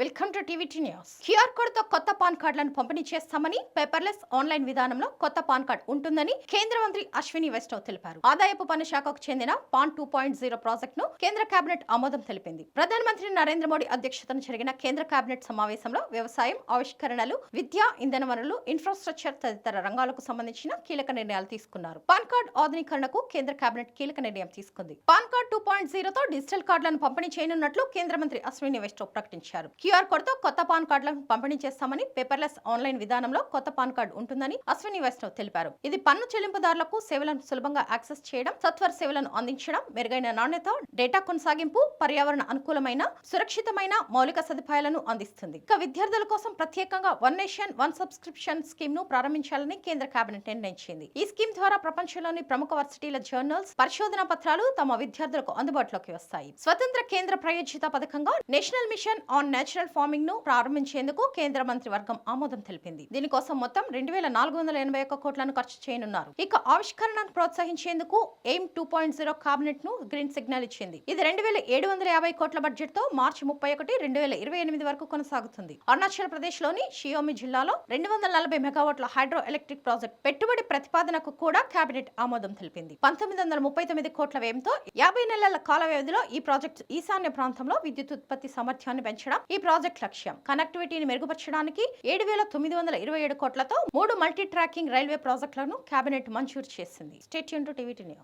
Welcome to TVT news. QR కోడ్తో కొత్త pan కార్డులను పంపిణీ చేస్తామని పేపర్లెస్ ఆన్లైన్ విధానంలో కొత్త పాన్ కార్డ్ ఉంటుందని కేంద్ర మంత్రి అశ్విని వైష్ణవ్ తెలిపారు. ఆదాయపు పన్ను శాఖకు చెందిన పాన్ టూ పాయింట్ జీరో ప్రాజెక్ట్ను కేంద్ర కేబినెట్ ఆమోదం తెలిపింది. ప్రధానమంత్రి నరేంద్ర మోడీ అధ్యక్షతన జరిగిన కేంద్ర కేబినెట్ సమావేశంలో వ్యవసాయం ఆవిష్కరణలు విద్య ఇంధన వనరులు ఇన్ఫ్రాస్ట్రక్చర్ తదితర రంగాలకు సంబంధించిన కీలక నిర్ణయాలు తీసుకున్నారు. పాన్ కార్డ్ ఆధునీకరణకు కేంద్ర కేబినెట్ కీలక నిర్ణయం తీసుకుంది. పాన్ కార్డ్ టూ పాయింట్ జీరోతో డిజిటల్ కార్డులను పంపిణీ చేయనున్నట్లు కేంద్ర మంత్రి అశ్విని వైష్ణవ్ ప్రకటించారు. క్యూఆర్ కోడ్తో కొత్త పాన్ కార్డులను పంపిణీ చేస్తామని పేపర్లెస్ ఆన్లైన్ విధానంలో కొత్త పాన్ కార్డు ఉంటుందని అశ్విని వైష్ణవ్ తెలిపారు. ఇది పన్ను చెల్లింపుదారులకు సేవలను సులభంగా యాక్సెస్ చేయడం సత్వర సేవలను అందించడం మెరుగైన నాణ్యత డేటా కొనసాగింపు పర్యావరణ అనుకూలమైన సురక్షితమైన మౌలిక సదుపాయాలను అందిస్తుంది. ఇక విద్యార్థుల కోసం ప్రత్యేకంగా వన్ నేషన్ వన్ సబ్స్క్రిప్షన్ స్కీమ్ను ప్రారంభించాలని కేంద్ర కేబినెట్ నిర్ణయించింది. ఈ స్కీమ్ ద్వారా ప్రపంచంలోని ప్రముఖ వర్సిటీల జర్నల్స్ పరిశోధన పత్రాలు తమ రైతులకు అందుబాటులోకి వస్తాయి. స్వతంత్ర కేంద్ర ప్రయోజిత పథకంగా నేషనల్ మిషన్ ఆన్ నేచురల్ ఫార్మింగ్ను ప్రారంభించేందుకు కేంద్ర మంత్రి వర్గం ఆమోదం తెలిపింది. దీనికోసం మొత్తం రెండు వేల నాలుగు వందల ఎనభై ఒక్క కోట్లను ఖర్చు చేయనున్నారు. ఇక ఆవిష్కరణను ప్రోత్సహించేందుకు ఎయిమ్ టూ పాయింట్ జీరో కేబినెట్ను గ్రీన్ సిగ్నల్ ఇచ్చింది. ఇది రెండు వేల ఏడు వందల యాభై కోట్ల బడ్జెట్తో మార్చి ముప్పై ఒకటి రెండు వేల ఇరవై ఎనిమిది వరకు కొనసాగుతుంది. అరుణాచల్ ప్రదేశ్లోని షియోమి జిల్లాలో రెండు వందల నలభై మెగావాట్ల హైడ్రో ఎలక్ట్రిక్ ప్రాజెక్ట్ పెట్టుబడి ప్రతిపాదనకు కూడా కేబినెట్ ఆమోదం తెలిపింది. పంతొమ్మిది వందల ముప్పై తొమ్మిది కోట్ల వ్యయంతో యాభై నెలల కాల వ్యవధిలో ఈ ప్రాజెక్ట్ ఈశాన్య ప్రాంతంలో విద్యుత్ ఉత్పత్తి సామర్థ్యాన్ని పెంచడం ఈ ప్రాజెక్ట్ లక్ష్యం. కనెక్టివిటీని మెరుగుపరచడానికి ఏడు వేల తొమ్మిది వందల ఇరవై ఏడు కోట్లతో మూడు మల్టీ ట్రాకింగ్ రైల్వే ప్రాజెక్టులను కేబినెట్ మంజూరు చేసింది. State TV news.